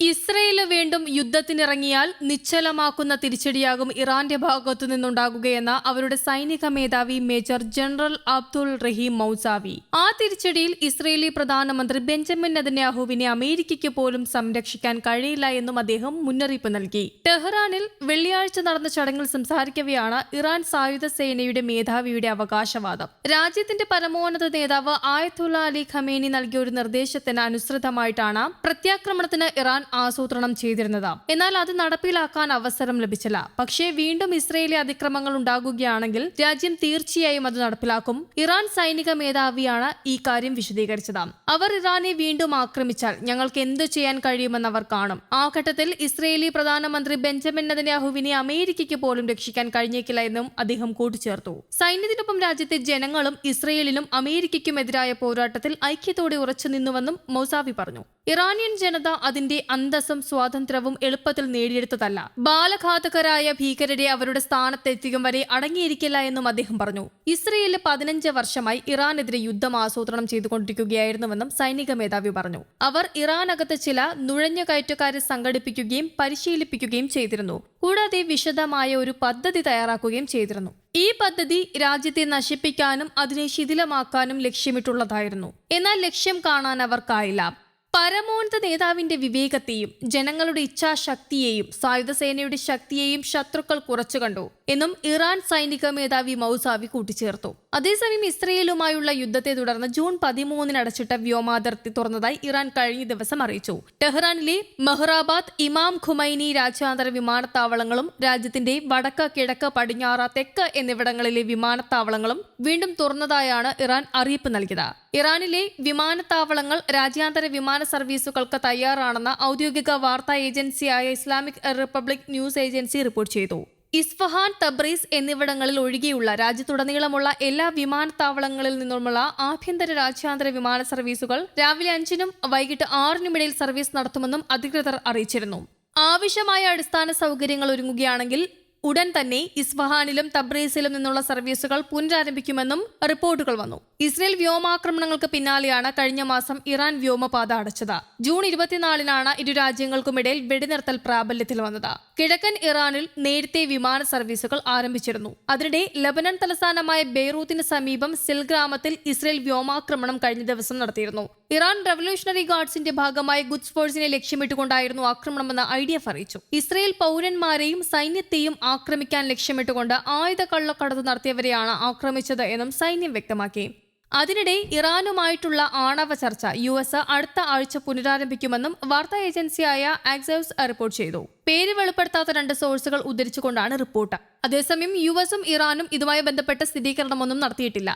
Israel വീണ്ടും യുദ്ധത്തിനിറങ്ങിയാൽ നിശ്ചലമാക്കുന്ന തിരിച്ചടിയാകും ഇറാന്റെ ഭാഗത്തു നിന്നുണ്ടാകുകയെന്ന അവരുടെ സൈനിക മേധാവി major general Abdul Rahim Mousavi. ആ തിരിച്ചടിയിൽ ഇസ്രയേലി പ്രധാനമന്ത്രി ബെഞ്ചമിൻ നെതന്യാഹുവിനെ അമേരിക്കയ്ക്ക് പോലും സംരക്ഷിക്കാൻ കഴിയില്ല എന്നും അദ്ദേഹം മുന്നറിയിപ്പ് നൽകി. ടെഹ്റാനിൽ വെള്ളിയാഴ്ച നടന്ന ചടങ്ങിൽ സംസാരിക്കവെയാണ് ഇറാൻ സായുധ സേനയുടെ മേധാവിയുടെ അവകാശവാദം. രാജ്യത്തിന്റെ പരമോന്നത നേതാവ് ആയത്തുള്ള അലി ഖമേനി നൽകിയ ഒരു നിർദ്ദേശത്തിന് അനുസൃതമായിട്ടാണ് പ്രത്യാക്രമണത്തിന് ഇറാൻ ആസൂത്രണം ചെയ്തിരുന്നത്. എന്നാൽ അത് നടപ്പിലാക്കാൻ അവസരം ലഭിച്ചില്ല. പക്ഷേ വീണ്ടും ഇസ്രയേലി അതിക്രമങ്ങൾ ഉണ്ടാകുകയാണെങ്കിൽ രാജ്യം തീർച്ചയായും അത് നടപ്പിലാക്കും. ഇറാൻ സൈനിക മേധാവിയാണ് ഈ കാര്യം വിശദീകരിച്ചത്. അവർ ഇറാനെ വീണ്ടും ആക്രമിച്ചാൽ ഞങ്ങൾക്ക് എന്തു ചെയ്യാൻ കഴിയുമെന്ന് അവർ കാണും. ആ ഘട്ടത്തിൽ ഇസ്രയേലി പ്രധാനമന്ത്രി ബെഞ്ചമിൻ നെതന്യാഹുവിനെ അമേരിക്കയ്ക്ക് പോലും രക്ഷിക്കാൻ കഴിഞ്ഞേക്കില്ല എന്നും അദ്ദേഹം കൂട്ടിച്ചേർത്തു. സൈന്യത്തിനൊപ്പം രാജ്യത്തെ ജനങ്ങളും ഇസ്രയേലിനും അമേരിക്കയ്ക്കുമെതിരായ പോരാട്ടത്തിൽ ഐക്യത്തോടെ ഉറച്ചു നിന്നുവെന്നും മൊസാവി പറഞ്ഞു. ഇറാനിയൻ ജനത അതിന്റെ അന്തസ്സും സ്വാതന്ത്ര്യവും എളുപ്പത്തിൽ നേടിയെടുത്തതല്ല. ബാലഘാതകരായ ഭീകരരെ അവരുടെ സ്ഥാനത്തെത്തിക്കും വരെ അടങ്ങിയിരിക്കില്ല എന്നും അദ്ദേഹം പറഞ്ഞു. ഇസ്രയേലിൽ പതിനഞ്ച് വർഷമായി ഇറാനെതിരെ യുദ്ധം ആസൂത്രണം ചെയ്തുകൊണ്ടിരിക്കുകയായിരുന്നുവെന്നും സൈനിക മേധാവി പറഞ്ഞു. അവർ ഇറാനകത്ത് ചില നുഴഞ്ഞുകയറ്റക്കാരെ സംഘടിപ്പിക്കുകയും പരിശീലിപ്പിക്കുകയും ചെയ്തിരുന്നു. കൂടാതെ വിശദമായ ഒരു പദ്ധതി തയ്യാറാക്കുകയും ചെയ്തിരുന്നു. ഈ പദ്ധതി രാജ്യത്തെ നശിപ്പിക്കാനും അതിനെ ശിഥിലമാക്കാനും ലക്ഷ്യമിട്ടുള്ളതായിരുന്നു. എന്നാൽ ലക്ഷ്യം കാണാൻ അവർക്കായില്ല. പരമോന്നത നേതാവിന്റെ വിവേകത്തെയും ജനങ്ങളുടെ ഇച്ഛാശക്തിയെയും സായുധ സേനയുടെ ശക്തിയെയും ശത്രുക്കൾ കുറച്ചു കണ്ടു. എന്നും ഇറാൻ സൈനിക മേധാവി മൗസാവി കൂട്ടിച്ചേർത്തു. അതേസമയം ഇസ്രയേലുമായുള്ള യുദ്ധത്തെ തുടർന്ന് ജൂൺ പതിമൂന്നിന് അടച്ചിട്ട വ്യോമാതിർത്തി തുറന്നതായി ഇറാൻ കഴിഞ്ഞ ദിവസം അറിയിച്ചു. ടെഹ്റാനിലെ മെഹ്റാബാദ് ഇമാം ഖുമൈനി രാജ്യാന്തര വിമാനത്താവളങ്ങളും രാജ്യത്തിന്റെ വടക്ക് കിഴക്ക് പടിഞ്ഞാറ് തെക്ക് എന്നിവിടങ്ങളിലെ വിമാനത്താവളങ്ങളും വീണ്ടും തുറന്നതായാണ് ഇറാൻ അറിയിപ്പ് നൽകിയത്. ഇറാനിലെ വിമാനത്താവളങ്ങൾ രാജ്യാന്തര വിമാന സർവീസുകൾക്ക് തയ്യാറാണെന്ന് ഔദ്യോഗിക വാർത്താ ഏജൻസിയായ Islamic Republic News Agency report ചെയ്തു. ഇസ്ഫഹാൻ തബ്രീസ് എന്നിവിടങ്ങളിൽ ഒഴികെയുള്ള രാജ്യത്തുടനീളമുള്ള എല്ലാ വിമാനത്താവളങ്ങളിൽ നിന്നുമുള്ള ആഭ്യന്തര രാജ്യാന്തര വിമാന സർവീസുകൾ രാവിലെ അഞ്ചിനും വൈകിട്ട് ആറിനുമിടയിൽ സർവീസ് നടത്തുമെന്നും അധികൃതർ അറിയിച്ചിരുന്നു. ആവശ്യമായ അടിസ്ഥാന സൗകര്യങ്ങൾ ഒരുങ്ങുകയാണെങ്കിൽ ഉടൻ തന്നെ ഇസ്ഫഹാനിലും തബ്രീസിലും നിന്നുള്ള സർവീസുകൾ പുനരാരംഭിക്കുമെന്നും റിപ്പോർട്ടുകൾ വന്നു. ഇസ്രയേൽ വ്യോമാക്രമണങ്ങൾക്ക് പിന്നാലെയാണ് കഴിഞ്ഞ മാസം ഇറാൻ വ്യോമപാത അടച്ചത്. ജൂൺ ഇരുപത്തിനാലിനാണ് ഇരു രാജ്യങ്ങൾക്കുമിടയിൽ വെടിനിർത്തൽ പ്രാബല്യത്തിൽ വന്നത്. കിഴക്കൻ ഇറാനിൽ നേരത്തെ വിമാന സർവീസുകൾ ആരംഭിച്ചിരുന്നു. അതിനിടെ ലബനൻ തലസ്ഥാനമായ ബെയ്റൂത്തിന് സമീപം സിൽ ഗ്രാമത്തിൽ ഇസ്രയേൽ വ്യോമാക്രമണം കഴിഞ്ഞ ദിവസം നടത്തിയിരുന്നു. ഇറാൻ റവല്യൂഷണറി ഗാർഡ്സിന്റെ ഭാഗമായി ഗുഡ്സ് ഫോഴ്സിനെ ലക്ഷ്യമിട്ടുകൊണ്ടായിരുന്നു ആക്രമണമെന്ന് ഐ ഡി എഫ് അറിയിച്ചു. ഇസ്രയേൽ പൗരന്മാരെയും സൈന്യത്തെയും ആക്രമിക്കാൻ ലക്ഷ്യമിട്ടുകൊണ്ട് ആയുധ കള്ളക്കടത്ത് നടത്തിയവരെയാണ് ആക്രമിച്ചത് എന്നും സൈന്യം വ്യക്തമാക്കി. അതിനിടെ ഇറാനുമായിട്ടുള്ള ആണവ ചർച്ച യു എസ് അടുത്ത ആഴ്ച പുനരാരംഭിക്കുമെന്നും വാർത്താ ഏജൻസിയായ ആക്സൈവ്സ് റിപ്പോർട്ട് ചെയ്തു. പേര് വെളിപ്പെടുത്താത്ത രണ്ട് സോഴ്സുകൾ ഉദ്ധരിച്ചുകൊണ്ടാണ് റിപ്പോർട്ട്. അതേസമയം യു എസും ഇറാനും ഇതുമായി ബന്ധപ്പെട്ട സ്ഥിരീകരണമൊന്നും നടത്തിയിട്ടില്ല.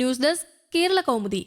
News desk Kerala Kaumudi.